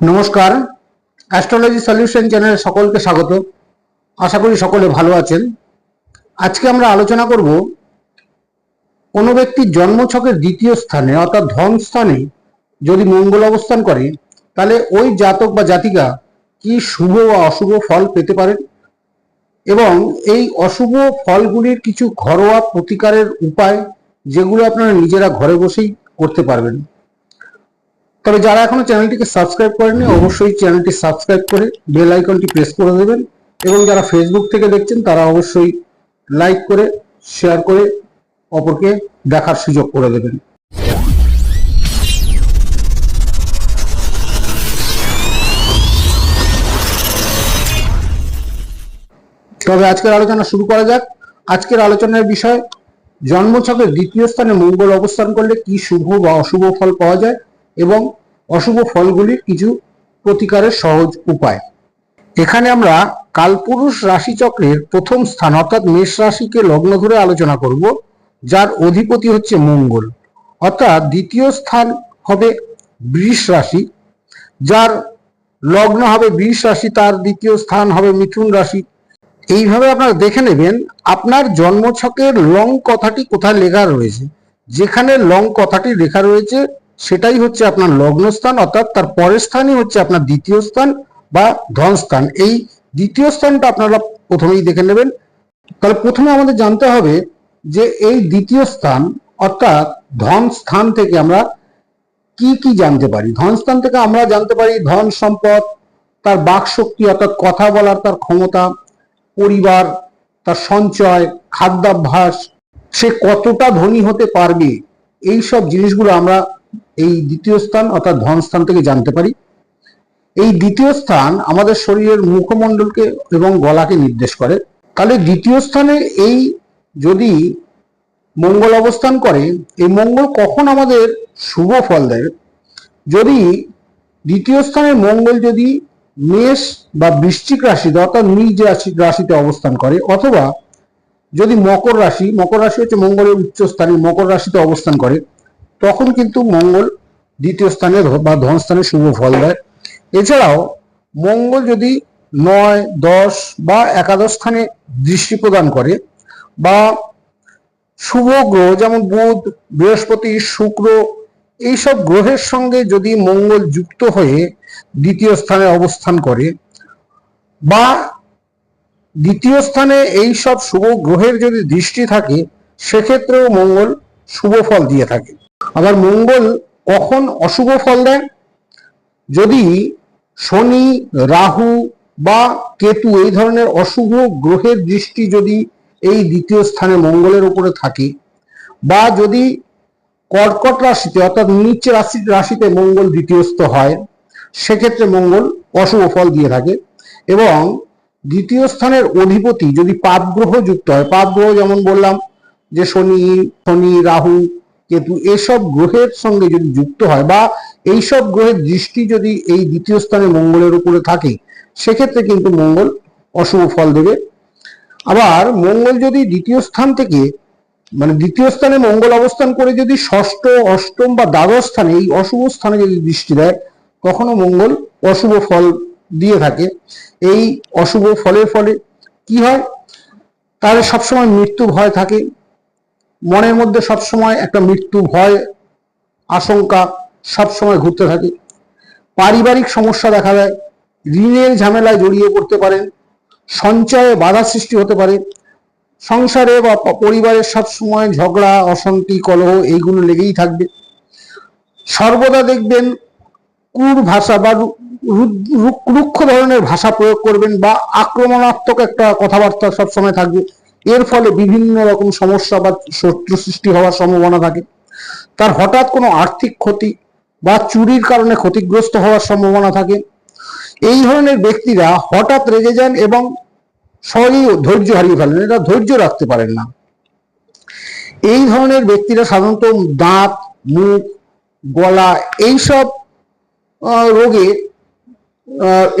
নমস্কার। Astrology solution চ্যানেলে সকলকে স্বাগত। আশা করি সকলে ভালো আছেন। আজকে আমরা আলোচনা করব কোনো ব্যক্তির জন্মছকের দ্বিতীয় স্থানে অর্থাৎ ধন স্থানে যদি মঙ্গল অবস্থান করে, তাহলে ওই জাতক বা জাতিকা কি শুভ বা অশুভ ফল পেতে পারেন এবং এই অশুভ ফলগুলির কিছু ঘরোয়া প্রতিকারের উপায় যেগুলো আপনারা নিজেরা ঘরে বসেই করতে পারবেন। তবে যারা এখনও চ্যানেলটিকে সাবস্ক্রাইব করেননি, অবশ্যই চ্যানেলটি সাবস্ক্রাইব করে বেল আইকনটি প্রেস করে দেবেন। এবং যারা ফেসবুক থেকে দেখছেন, তারা অবশ্যই লাইক করে শেয়ার করে অপরকে দেখার সুযোগ করে দেবেন। তবে আজকের আলোচনা শুরু করা যাক। আজকের আলোচনার বিষয়, জন্মছকের দ্বিতীয় স্থানে মঙ্গল অবস্থান করলে কি শুভ বা অশুভ ফল পাওয়া যায়? এবং অশুভ ফলগুলির কিছু প্রতিকারের সহজ উপায়। এখানে আমরা কালপুরুষ রাশিচক্রের প্রথম স্থান অর্থাৎ মেষ রাশিকে লগ্ন ধরে আলোচনা করব, যার অধিপতি হচ্ছে মঙ্গল। অর্থাৎ দ্বিতীয় স্থান হবে বৃষ রাশি, যার লগ্ন হবে বৃষ রাশি, তার দ্বিতীয় স্থান হবে মিথুন রাশি। এইভাবে আপনারা দেখে নেবেন, আপনার জন্মছকের লং কথাটি কোথায় লেখা রয়েছে। যেখানে লং কথাটি লেখা রয়েছে সেটাই হচ্ছে আপনার লগ্নস্থান, অর্থাৎ তার পরের স্থানই হচ্ছে আপনার দ্বিতীয় স্থান বা ধন স্থান। এই দ্বিতীয় স্থানটা আপনারা প্রথমেই দেখে নেবেন। তাহলে প্রথমে আমাদের জানতে হবে যে এই দ্বিতীয় স্থান, অর্থাৎ ধন স্থান থেকে আমরা কি কি জানতে পারি? ধন স্থান থেকে আমরা জানতে পারি ধন সম্পদ, তার বাক শক্তি অর্থাৎ কথা বলার তার ক্ষমতা, পরিবার, তার সঞ্চয়, খাদ্যাভ্যাস, সে কতটা ধনী হতে পারবে? এই সব জিনিসগুলো আমরা এই দ্বিতীয় স্থান অর্থাৎ ধন স্থান থেকে জানতে পারি। এই দ্বিতীয় স্থান আমাদের শরীরের মুখমণ্ডলকে এবং গলাকে নির্দেশ করে। তাহলে দ্বিতীয় স্থানে এই যদি মঙ্গল অবস্থান করে, এই মঙ্গল কখন আমাদের শুভ ফল দেয় যদি দ্বিতীয় স্থানের মঙ্গল যদি মেষ বা বৃশ্চিক রাশিতে অর্থাৎ নিজ রাশি, রাশিতে অবস্থান করে, অথবা যদি মকর রাশি মকর রাশি হচ্ছে মঙ্গলের উচ্চ স্থানে মকর রাশিতে অবস্থান করে তখন কিন্তু মঙ্গল দ্বিতীয় স্থানে বা ধন স্থানে শুভ ফল দেয়। এছাড়াও মঙ্গল যদি নয়, দশ বা একাদশ স্থানে দৃষ্টি প্রদান করে বা শুভ গ্রহ যেমন বুধ, বৃহস্পতি, শুক্র, এইসব গ্রহের সঙ্গে যদি মঙ্গল যুক্ত হয়ে দ্বিতীয় স্থানে অবস্থান করে বা দ্বিতীয় স্থানে এই সব শুভ গ্রহের যদি দৃষ্টি থাকে, সেক্ষেত্রেও মঙ্গল শুভ ফল দিয়ে থাকে। আবার মঙ্গল কখন অশুভ ফল দেয়? যদি শনি, রাহু বা কেতু এই ধরনের অশুভ গ্রহের দৃষ্টি যদি এই দ্বিতীয় স্থানে মঙ্গলের উপরে থাকে বা যদি কর্কট রাশিতে অর্থাৎ নিচ রাশি রাশিতে মঙ্গল দ্বিতীয়স্থ হয়, সেক্ষেত্রে মঙ্গল অশুভ ফল দিয়ে থাকে এবং দ্বিতীয় স্থানের অধিপতি যদি পাপ গ্রহ যুক্ত হয় পাপ গ্রহ যেমন বললাম যে শনি শনি, রাহু কেতু এসব গ্রহের সঙ্গে যদি যুক্ত হয় বা এইসব গ্রহের দৃষ্টি যদি এই দ্বিতীয় স্থানে মঙ্গলের উপরে থাকে, সেক্ষেত্রে কিন্তু মঙ্গল অশুভ ফল দেবে। আবার মঙ্গল যদি দ্বিতীয় স্থান থেকে মানে দ্বিতীয় স্থানে মঙ্গল অবস্থান করে যদি ষষ্ঠ, অষ্টম বা দ্বাদশ স্থানে এই অশুভ স্থানে যদি দৃষ্টি দেয়, কখনো মঙ্গল অশুভ ফল দিয়ে থাকে। এই অশুভ ফলের ফলে কি হয়? তাহলে সবসময় মৃত্যু ভয় থাকে। মনের মধ্যে সবসময় একটা মৃত্যু ভয়, আশঙ্কা সবসময় ঘুরতে থাকে। পারিবারিক সমস্যা দেখা দেয়, ঋণের ঝামেলায় জড়িয়ে পড়তে পারেন, সঞ্চয়ে বাধা সৃষ্টি হতে পারে। সংসারে বা পরিবারের সব সময় ঝগড়া, অশান্তি, কলহ এইগুলো লেগেই থাকবে। সর্বদা দেখবেন কুর ভাষা বা রুক্ষ ধরনের ভাষা প্রয়োগ করবেন বা আক্রমণাত্মক একটা কথাবার্তা সবসময় থাকবে। এর ফলে বিভিন্ন রকম সমস্যা বা শত্রু সৃষ্টি হওয়ার সম্ভাবনা থাকে। তার হঠাৎ কোনো আর্থিক ক্ষতি বা চুরির কারণে ক্ষতিগ্রস্ত হওয়ার সম্ভাবনা থাকে। এই ধরনের ব্যক্তিরা হঠাৎ রেগে যান এবং সহজেই ধৈর্য হারিয়ে ফেলেন। এটা ধৈর্য রাখতে পারেন না। এই ধরনের ব্যক্তিরা সাধারণত দাঁত, মুখ, গলা এইসব রোগে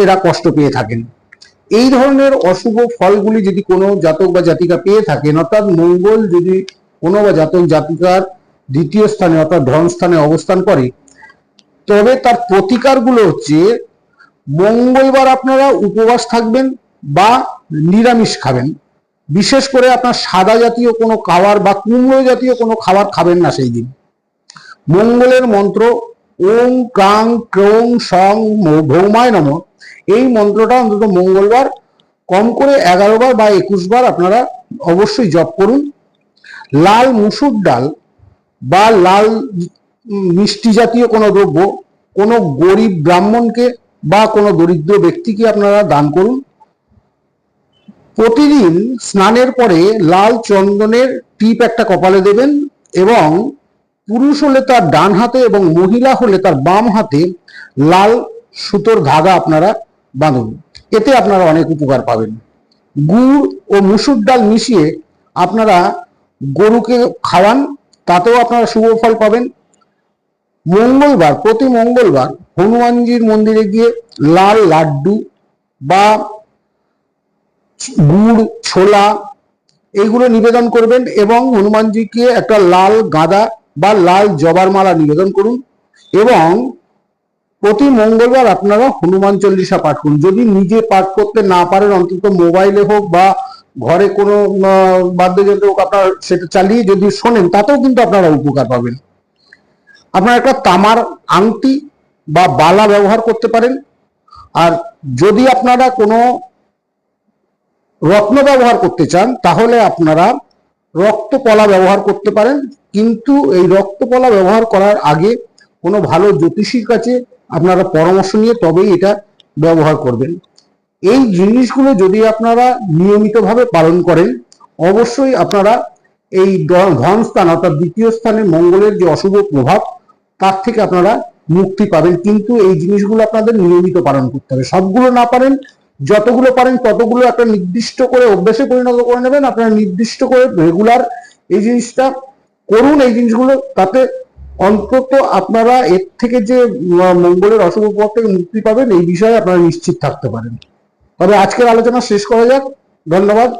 এরা কষ্ট পেয়ে থাকেন। এই ধরনের অশুভ ফলগুলি যদি কোনো জাতক বা জাতিকা পেয়ে থাকেন, অর্থাৎ মঙ্গল যদি কোনো বা জাতক জাতিকার দ্বিতীয় স্থানে অর্থাৎ ধন স্থানে অবস্থান করে, তবে তার প্রতিকারগুলো হচ্ছে মঙ্গলবার আপনারা উপবাস থাকবেন বা নিরামিষ খাবেন। বিশেষ করে আপনার সাদা জাতীয় কোনো খাবার বা কুমড়ো জাতীয় কোনো খাবার খাবেন না সেই দিন। মঙ্গলের মন্ত্র ওং ক্রাং ক্রৌং সং ভৌমায় নম। এই মন্ত্রটা অন্তত মঙ্গলবার, কম করে এগারো বার বা একুশ বার আপনারা অবশ্যই জপ করুন। লাল মুসুর ডাল বা লাল মিষ্টি জাতীয় কোনো দ্রব্য, কোনো গরিব ব্রাহ্মণকে বা কোনো দরিদ্র ব্যক্তিকে আপনারা দান করুন। প্রতিদিন স্নানের পরে লাল চন্দনের টিপ একটা কপালে দেবেন এবং পুরুষ হলে তার ডান হাতে এবং মহিলা হলে তার বাম হাতে লাল সুতোর ধাগা আপনারা বাঁধুন। এতে আপনারা অনেক উপকার পাবেন। গুড় ও মুসুর ডাল মিশিয়ে আপনারা গরুকে খাওয়ান, তাতেও আপনারা শুভ ফল পাবেন। মঙ্গলবার, প্রতি মঙ্গলবার হনুমানজির মন্দিরে গিয়ে লাল লাড্ডু বা গুড়, ছোলা এইগুলো নিবেদন করবেন এবং হনুমানজিকে একটা লাল গাঁদা বা লাল জবার মালা নিবেদন করুন এবং প্রতি মঙ্গলবার আপনারা হনুমান চল্লিশা পাঠ করুন। যদি নিজে পাঠ করতে না পারেন, অন্তত মোবাইলে হোক বা ঘরে কোনো বাদ্যযন্ত্র হোক আপনার সেটা চালিয়ে যদি শোনেন, তাতেও কিন্তু আপনারা উপকার পাবেন। আপনারা একটা তামার আংটি বা বালা ব্যবহার করতে পারেন। আর যদি আপনারা কোনো রত্ন ব্যবহার করতে চান, তাহলে আপনারা রক্তকলা ব্যবহার করতে পারেন, কিন্তু এই রক্তকলা ব্যবহার করার আগে কোনো ভালো জ্যোতিষীর কাছে আপনারা পরামর্শ নিয়ে তবেই এটা ব্যবহার করবেন। এই জিনিসগুলো যদি আপনারা নিয়মিতভাবে পালন করেন, অবশ্যই আপনারা এই ধন স্থান অর্থাৎ দ্বিতীয় স্থানে মঙ্গলের যে অশুভ প্রভাব, তার থেকে আপনারা মুক্তি পাবেন। কিন্তু এই জিনিসগুলো আপনাদের নিয়মিত পালন করতে হবে। সবগুলো না পারেন যতগুলো পারেন ততগুলো একটা নির্দিষ্ট করে অভ্যেসে পরিণত করে নেবেন। আপনারা নির্দিষ্ট করে রেগুলার এই জিনিসটা করুন, এই জিনিসগুলো তাতে অন্তত আপনারা এর থেকে যে মঙ্গলের অশুভ প্রভাব থেকে মুক্তি পাবেন, এই বিষয়ে আপনারা নিশ্চিত থাকতে পারেন। তবে আজকের আলোচনা শেষ করা যাক। ধন্যবাদ।